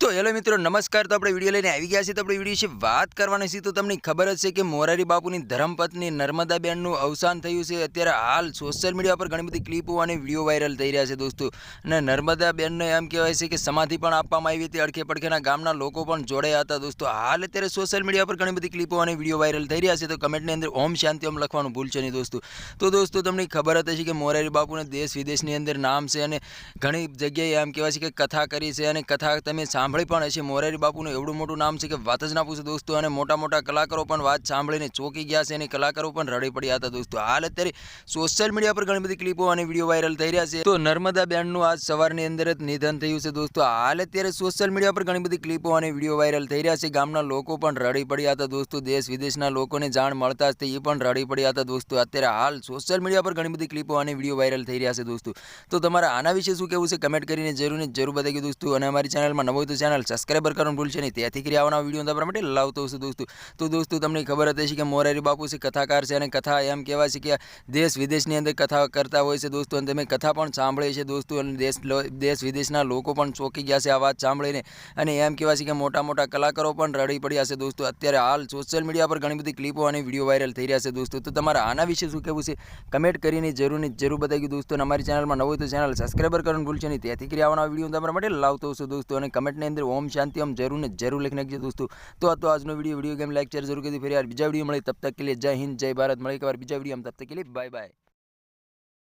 તો હેલો મિત્રો, નમસ્કાર. તો આપણે વીડિયો લઈને આવી ગયા છીએ. તો આપણે વીડિયો વિશે વાત કરવાની છે. તો તમને ખબર જ છે કે મોરારી બાપુની ધર્મપત્ની નર્મદાબેનનું અવસાન થયું છે. અત્યારે હાલ સોશિયલ મીડિયા પર ઘણી બધી ક્લિપો અને વીડિયો વાયરલ થઈ રહ્યા છે દોસ્તો. અને નર્મદાબેનને એમ કહેવાય છે કે સમાધિ પણ આપવામાં આવી હતી. અડખે પડખેના ગામના લોકો પણ જોડાયા હતા દોસ્તો. હાલ અત્યારે સોશિયલ મીડિયા પર ઘણી બધી ક્લિપો અને વીડિયો વાયરલ થઈ રહ્યા છે. તો કમેન્ટની અંદર ઓમ શાંતિ ઓમ લખવાનું ભૂલશો નહીં દોસ્તો. તો દોસ્તો, તમને ખબર હતી કે મોરારી બાપુને દેશ વિદેશની અંદર નામ છે અને ઘણી જગ્યાએ એમ કહેવાય છે કે કથા કરી છે અને કથા તમે સાંભળી પણ હશે. મોરારી બાપુનું એવડું મોટું નામ છે કે વાત જ ના પૂછો દોસ્તો. અને મોટા મોટા કલાકારો પણ વાત સાંભળીને ચોકી ગયા છે અને કલાકારો પણ રડી પડ્યા હતા દોસ્તો. હાલ અત્યારે સોશિયલ મીડિયા પર ઘણી બધી ક્લિપો અને વીડિયો વાયરલ થઈ રહ્યા છે. તો નર્મદા બેનનું આજ સવારની અંદર જ નિધન થયું છે દોસ્તો. હાલ અત્યારે સોશિયલ મીડિયા પર ઘણી બધી ક્લિપો અને વીડિયો વાયરલ થઈ રહ્યા છે. ગામના લોકો પણ રડી પડ્યા હતા દોસ્તો. દેશ વિદેશના લોકોને જાણ મળતા જ તે એ પણ રડી પડ્યા હતા દોસ્તો. અત્યારે હાલ સોશિયલ મીડિયા પર ઘણી બધી ક્લિપો અને વીડિયો વાયરલ થઈ રહ્યા છે દોસ્તો. તો તમારા આના વિશે શું કહેવું છે? કમેન્ટ કરીને જરૂર જરૂર બતાવી દોસ્તો. અને અમારી ચેનલમાં નવો તો ચેનલ સબસ્ક્રાઈબર કરવાનું ભૂલશે નહીં. ત્યાંથી કરી આવવાના વીડિયો તમારા માટે લાવતો હશે દોસ્તો. તો દોસ્તો, તમને ખબર હતી છે કે મોરારી બાપુ છે કથાકાર છે અને કથા એમ કહેવાય છે કે દેશ વિદેશની અંદર કથા કરતા હોય છે દોસ્તો. અને તમે કથા પણ સાંભળે છે દોસ્તો. અને દેશ દેશ વિદેશના લોકો પણ ચોંકી ગયા છે આ વાત સાંભળીને. અને એમ કહેવાય છે કે મોટા મોટા કલાકારો પણ રડી પડ્યા છે દોસ્તો. અત્યારે હાલ સોશિયલ મીડિયા પર ઘણી બધી ક્લિપો અને વીડિયો વાયરલ થઈ રહ્યા છે દોસ્તો. તો તમારા આના વિશે શું કહેવું છે? કમેન્ટ કરીને જરૂર જરૂર બતાવી દોસ્તો. અને અમારી ચેનલમાં નવું હોય તો ચેનલ સબસ્ક્રાઈબર કરવાનું ભૂલશે નહીં. ત્યાંથી કરી આવવાના વીડિયો તમારા માટે લાવતો હશે દોસ્તો. અને કમેન્ટની અંદર ઓમ શાંતિ, ઓમ જરૂર ને જરૂર લખી નાખજો દોસ્તો. તો આ તો આજનો video video game like share જરૂર કરી ફરી યાર બીજા વીડિયો મળે. તબ તક કે લીએ જય હિન્દ, જય ભારત. મળે એક વાર બીજા વીડિયો તબ તક કે લીએ બાય બાય